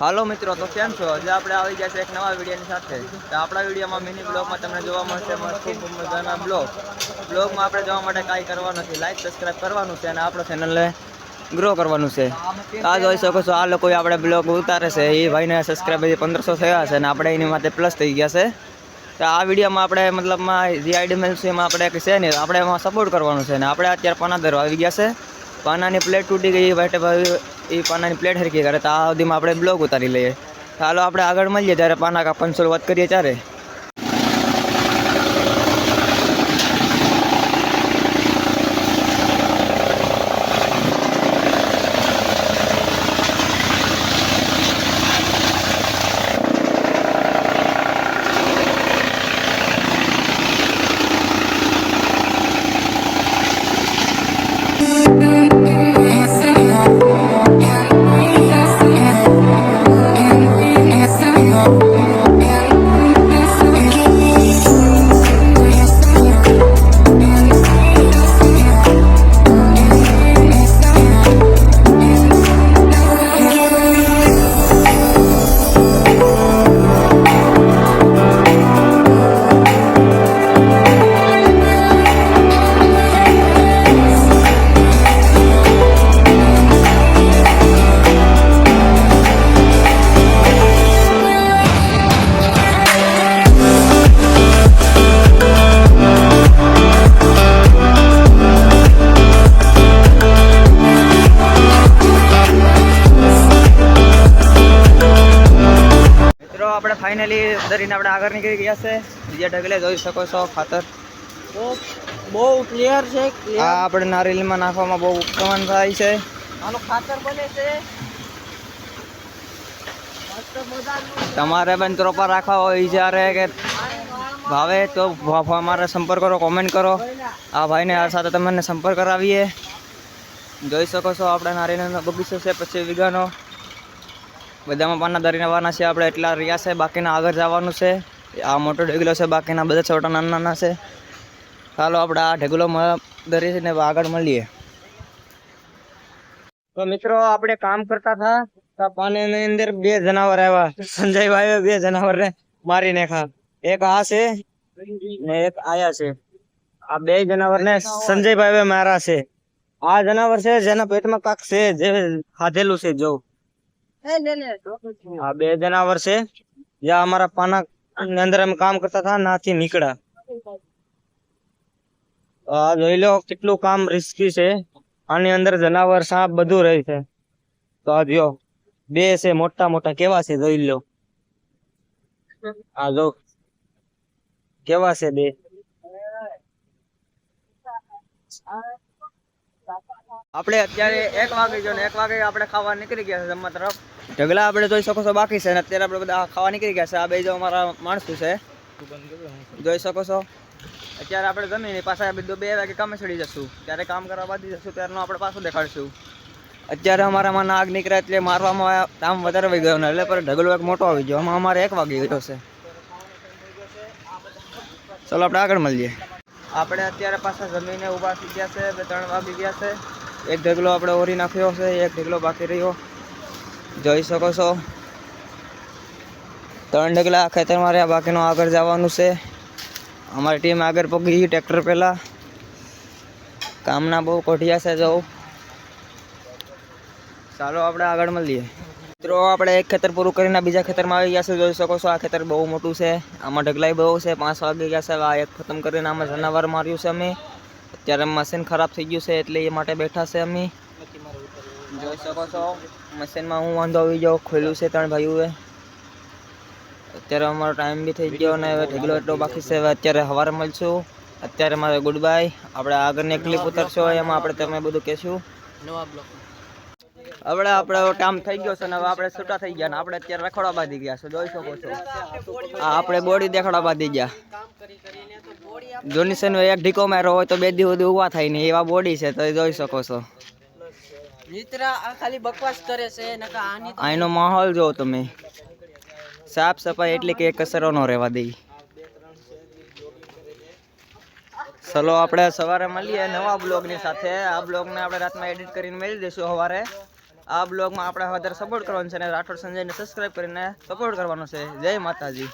હાલો મિત્રો, તો કેમ છો? આજે આપણે આવી ગયા છે એક નવા વિડીયોની સાથે. તો આપણા વિડીયોમાં મિની બ્લોગમાં તમને જોવા મળશે ખૂબ મજાના બ્લોગ. બ્લોગમાં આપણે જોવા માટે કાંઈ કરવાનું નથી. લાઈક સબસ્ક્રાઈબ કરવાનું છે અને આપણો ચેનલને ગ્રો કરવાનું છે. આ જોઈ શકો છો, આ લોકોએ આપણે બ્લોગ ઉતારે છે. એ ભાઈને સબસ્ક્રાઈબર પંદરસો થયા છે અને આપણે એની માટે પ્લસ થઈ ગયા છે. તો આ વિડીયોમાં આપણે મતલબમાં જે આઈડી આપણે છે ને આપણે એમાં સપોર્ટ કરવાનું છે ને આપણે અત્યારે પાના દર આવી ગયા છે. પાનાની પ્લેટ તૂટી ગઈ ભાઈ એ પાનાની પ્લેટ હરકી કરે. તો આ સુધીમાં આપણે બ્લોગ ઉતારી લઈએ. ચાલો આપણે આગળ મળીએ. ત્યારે પાના કાપવાની શરૂઆત કરીએ ત્યારે. આપણે ફાઇનલી દરીને આપણે આગળ નીકળી ગયા છે. બીજા ઢગલે જોઈ શકો છો ખાતર. બહુ ક્લિયર છે આ આપણે નારિયેળમાં નાખવામાં બહુ ઉત્પન્ન થાય છે. આનું ખાતર બને છે. તમારે પણ ત્રોપા રાખવા હોય જ્યારે કે ભાવે તો અમારે સંપર્ક કરો કોમેન્ટ કરો આ ભાઈને આ સાથે તમને સંપર્ક કરાવીએ જોઈ શકો છો આપણે નારિયેળનો બગીચો છે પછી વીઘાનો બધામાં પાના દરીને આવવાના છે આપણે. એટલા રહ્યા છે, બાકીના આગળ જવાનું છે. આ મોટો ઢેગલો છે, બાકીના બધા છોટા નાના નાના છે. ચાલો આપણે આ ઢેગલો ને આગળ મળીએ. તો મિત્રો, આપણે કામ કરતા હતા. તો પાણીની અંદર બે જનાવર આવ્યા. સંજયભાઈએ બે જનાવરને મારી નાખા એક આ છે ને એક આયા છે. આ બે જનાવરને સંજયભાઈ માર્યા છે. આ જનાવર છે જેના પેટમાં કાક છે, જે ખાધેલું છે, જો. આ બે જનાવર છે. જ્યાં અમારા પાના ની અંદર અમે કામ કરતા હતા નાથી નીકળ્યા. આ જોઈ લો કેટલું કામ રિસ્કી છે. આની અંદર જનાવર સાપ બધું રહે છે. તો આ જો બે છે મોટા મોટા. કેવા છે જોઈ લો. આ જો કેવા છે બે? આપણે અત્યારે એક વાગે જો ને એક વાગે આપણે ખાવા નીકળી ગયા છે જમવા તરફ. ઢગલા આપણે જોઈ શકો છો બાકી છે અને અત્યારે આપણે બધા ખાવા નીકળી ગયા છે. આ બે જો અમારા માણસો છે. જોઈ શકો છો. અત્યારે આપણે જમીને પાછા બધું બે વાગે કામે ચડી જશું. ત્યારે કામ કરવા બાંધી જશું, ત્યારનું આપણે પાછું દેખાડશું. અત્યારે અમારામાં નાગ નીકળ્યા એટલે મારવામાં કામ વધારે વહી ગયો ને એટલે પર ઢગલો એક મોટો આવી ગયો. આમાં અમારે એક વાગી ગયો છે. ચલો આપણે આગળ મળીએ. આપણે અત્યારે પાછા જમીને ઊભા થઈ ગયા છે. બે, ત્રણ વાગી ગયા છે. એક ઢગલો આપણે ઓરી નાખ્યો છે, એક ઢગલો બાકી રહ્યો. જોઈ શકો છો. ત્રણ ઢગલા ખેતરમાં રહ્યા, બાકીનું આગળ જવાનું છે. અમારી ટીમ આગળ પગી ગઈ ટ્રેક્ટર પહેલાં. કામના બહુ કોઠિયા છે જવું ચાલો આપણે આગળ મળીએ. મિત્રો, આપણે એક ખેતર પૂરું કરીને બીજા ખેતરમાં આવી ગયા છે. જોઈ શકો છો, આ ખેતર બહુ મોટું છે. આમાં ઢગલાઈ બહુ છે. પાંચ વાગી ગયા છે. આ એક ખતમ કરીને આમાં જનાવર માર્યું છે અમે. અત્યારે મશીન ખરાબ થઈ ગયું છે, એટલે એ માટે બેઠા છે અમે. જોઈ શકો છો. મશીનમાં હું વાંધો આવી ગયો ખોલ્યું છે ત્રણ ભાઈઓએ. અત્યારે અમારો ટાઈમ બી થઈ ગયો અને હવે ઢગલો એટલો બાકી છે. હવે અત્યારે સવારે મળશું. અત્યારે મારે ગુડ બાય આપણે આગળની ક્લિપ ઉતરશો. એમાં આપણે તમે બધું કહેશું. હવે આપણે ટાઈમ થઈ ગયો છે ને હવે આપણે છૂટા થઈ ગયા ને આપણે અત્યારે રખોડા બાંધી ગયા છે. જોઈ શકો છો. આ આપણે બોડી દેખાડા બાંધી ગયા. કામ જોનીસન એક ઢીકો માર્યો હોય તો બે દિવસ સુધી ઊભા થાય ને એવા બોડી છે તો જોઈ શકો છો. મિત્ર આ ખાલી બકવાસ કરે છે આની માહોલ જો તમે. સાફ સફાઈ એટલી કે કચરો ન રહેવા દઈ ચલો આપણે સવારે મળીએ નવા બ્લોગની સાથે. આ બ્લોગને આપણે રાતમાં એડિટ કરીને મેળવી દઈશું સવારે. આ બ્લોગમાં આપણે વધારે સપોર્ટ કરવાનો છે અને રાઠોડ સંજયને સબસ્ક્રાઈબ કરીને સપોર્ટ કરવાનો છે. જય માતાજી.